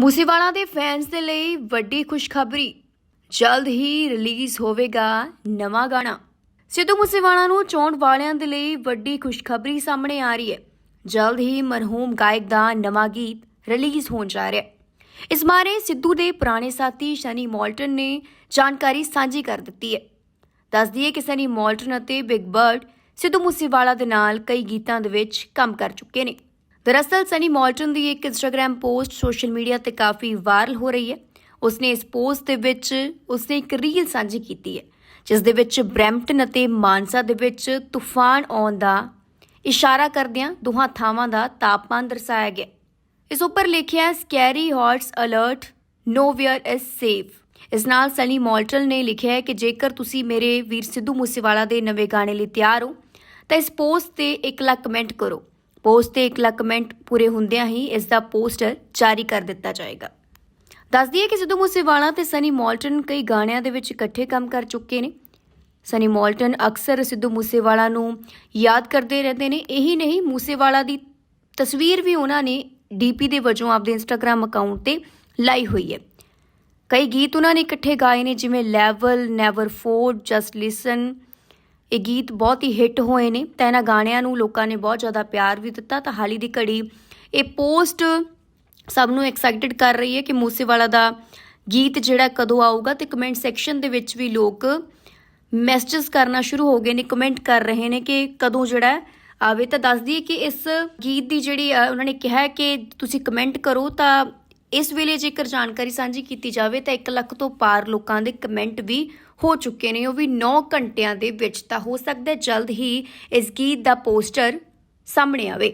ਮੂਸੇਵਾਲਾ ਦੇ ਫੈਨਸ ਦੇ ਲਈ ਵੱਡੀ ਖੁਸ਼ਖਬਰੀ। ਜਲਦ ਹੀ ਰਿਲੀਜ਼ ਹੋਵੇਗਾ ਨਵਾਂ ਗਾਣਾ। ਸਿੱਧੂ ਮੂਸੇਵਾਲਾ ਨੂੰ ਚੋਣ ਵਾਲਿਆਂ ਦੇ ਲਈ ਵੱਡੀ ਖੁਸ਼ਖਬਰੀ ਸਾਹਮਣੇ ਆ ਰਹੀ ਹੈ। ਜਲਦ ਹੀ ਮਰਹੂਮ ਗਾਇਕ ਦਾ ਨਵਾਂ ਗੀਤ ਰਿਲੀਜ਼ ਹੋਣ ਜਾ ਰਿਹਾ ਹੈ। ਇਸ ਬਾਰੇ ਸਿੱਧੂ ਦੇ ਪੁਰਾਣੇ ਸਾਥੀ ਸ਼ਨੀ ਮੌਲਟਨ ਨੇ ਜਾਣਕਾਰੀ ਸਾਂਝੀ ਕਰ ਦਿੱਤੀ ਹੈ। ਦੱਸ ਦਈਏ ਕਿ ਸਨੀ ਮੌਲਟਨ ਅਤੇ ਬਿਗ ਬਰਡ ਸਿੱਧੂ ਮੂਸੇਵਾਲਾ ਦੇ ਨਾਲ ਕਈ ਗੀਤਾਂ ਦੇ ਵਿੱਚ ਕੰਮ ਕਰ ਚੁੱਕੇ ਨੇ। ਦਰਅਸਲ, ਸਨੀ ਮੌਲਟਨ ਦੀ ਇੱਕ ਇੰਸਟਾਗ੍ਰam ਪੋਸਟ ਸੋਸ਼ਲ ਮੀਡੀਆ ਤੇ ਕਾਫੀ ਵਾਇਰਲ ਹੋ ਰਹੀ ਹੈ। ਉਸਨੇ ਇਸ ਪੋਸਟ ਦੇ ਵਿੱਚ, ਉਸਨੇ ਇੱਕ ਰੀਲ ਸਾਂਝੀ ਕੀਤੀ ਹੈ, ਜਿਸ ਦੇ ਵਿੱਚ ਬ੍ਰੈਂਪਟਨ ਅਤੇ ਮਾਨਸਾ ਦੇ ਵਿੱਚ ਤੂਫਾਨ ਆਉਣ ਦਾ ਇਸ਼ਾਰਾ ਕਰਦਿਆਂ ਦੋਹਾਂ ਥਾਵਾਂ ਦਾ ਤਾਪਮਾਨ ਦਰਸਾਇਆ ਗਿਆ। ਇਸ ਉੱਪਰ ਲਿਖਿਆ ਹੈ scary hots alert nowhere is safe ਇਸ ਨਾਲ ਸਨੀ ਮੌਲਟਨ ਨੇ ਲਿਖਿਆ ਹੈ ਕਿ ਜੇਕਰ ਤੁਸੀਂ ਮੇਰੇ ਵੀਰ ਸਿੱਧੂ ਮੂਸੇਵਾਲਾ ਦੇ ਨਵੇਂ ਗਾਣੇ ਲਈ ਤਿਆਰ ਹੋ, ਤਾਂ ਇਸ ਪੋਸਟ ਤੇ 1 ਲੱਖ ਕਮੈਂਟ ਕਰੋ। ਪੋਸਟ ਤੇ 1 ਲੱਖ ਕਮੈਂਟ ਪੂਰੇ ਹੁੰਦਿਆਂ ਹੀ ਇਸ ਦਾ ਪੋਸਟਰ ਜਾਰੀ ਕਰ ਦਿੱਤਾ ਜਾਏਗਾ। ਦੱਸ ਦਈਏ ਕਿ ਸਿੱਧੂ ਮੂਸੇਵਾਲਾ ਤੇ ਸਨੀ ਮੌਲਟਨ ਕਈ ਗਾਣਿਆਂ ਦੇ ਵਿੱਚ ਇਕੱਠੇ ਕੰਮ ਕਰ ਚੁੱਕੇ ਨੇ। ਸਨੀ ਮੌਲਟਨ ਅਕਸਰ ਸਿੱਧੂ ਮੂਸੇਵਾਲਾ ਨੂੰ ਯਾਦ ਕਰਦੇ ਰਹਿੰਦੇ ਨੇ। ਇਹੀ ਨਹੀਂ, ਮੂਸੇਵਾਲਾ ਦੀ ਤਸਵੀਰ ਵੀ ਉਹਨਾਂ ਨੇ ਡੀਪੀ ਦੇ ਵਜੋਂ ਆਪਦੇ ਇੰਸਟਾਗ੍ਰam ਅਕਾਊਂਟ ਤੇ ਲਾਈ ਹੋਈ ਹੈ। ਕਈ ਗੀਤ ਉਹਨਾਂ ਨੇ ਇਕੱਠੇ ਗਾਏ ਨੇ, ਜਿਵੇਂ level never fold just listen ਇਹ ਗੀਤ ਬਹੁਤ ਹੀ ਹਿੱਟ ਹੋਏ ਨੇ। ਤਾਂ ਇਹਨਾਂ ਗਾਣਿਆਂ ਨੂੰ ਲੋਕਾਂ ਨੇ ਬਹੁਤ ਜ਼ਿਆਦਾ ਪਿਆਰ ਵੀ ਦਿੱਤਾ। ਤਾਂ ਹਾਲੀ ਦੀ ਘੜੀ ਇਹ ਪੋਸਟ ਸਭ ਨੂੰ ਐਕਸਾਈਟਡ ਕਰ ਰਹੀ ਹੈ ਕਿ ਮੂਸੇਵਾਲਾ ਦਾ ਗੀਤ ਜਿਹੜਾ ਕਦੋਂ ਆਊਗਾ ਤੇ ਕਮੈਂਟ ਸੈਕਸ਼ਨ ਦੇ ਵਿੱਚ ਵੀ ਲੋਕ ਮੈਸੇजेस ਕਰਨਾ ਸ਼ੁਰੂ ਹੋ ਗਏ ਨੇ ਕਮੈਂਟ ਕਰ ਰਹੇ ਨੇ ਕਿ ਕਦੋਂ ਜਿਹੜਾ ਆਵੇ। ਤਾਂ ਦੱਸ ਦਈਏ ਕਿ ਇਸ ਗੀਤ ਦੀ ਜਿਹੜੀ ਉਹਨਾਂ ਨੇ ਕਿਹਾ ਕਿ ਤੁਸੀਂ ਕਮੈਂਟ ਕਰੋ ਤਾਂ ਇਸ ਵੇਲੇ ਜੇਕਰ ਜਾਣਕਾਰੀ ਸਾਂਝੀ ਕੀਤੀ ਜਾਵੇ ਤਾਂ 1 ਲੱਖ ਤੋਂ ਪਾਰ ਲੋਕਾਂ ਦੇ ਕਮੈਂਟ ਵੀ ਹੋ ਚੁੱਕੇ ਨੇ। ਉਹ ਵੀ 9 ਘੰਟਿਆਂ ਦੇ ਵਿੱਚ ਤਾਂ ਹੋ ਸਕਦਾ ਜਲਦ ਹੀ ਇਸ ਗੀਤ ਦਾ ਪੋਸਟਰ ਸਾਹਮਣੇ ਆਵੇ।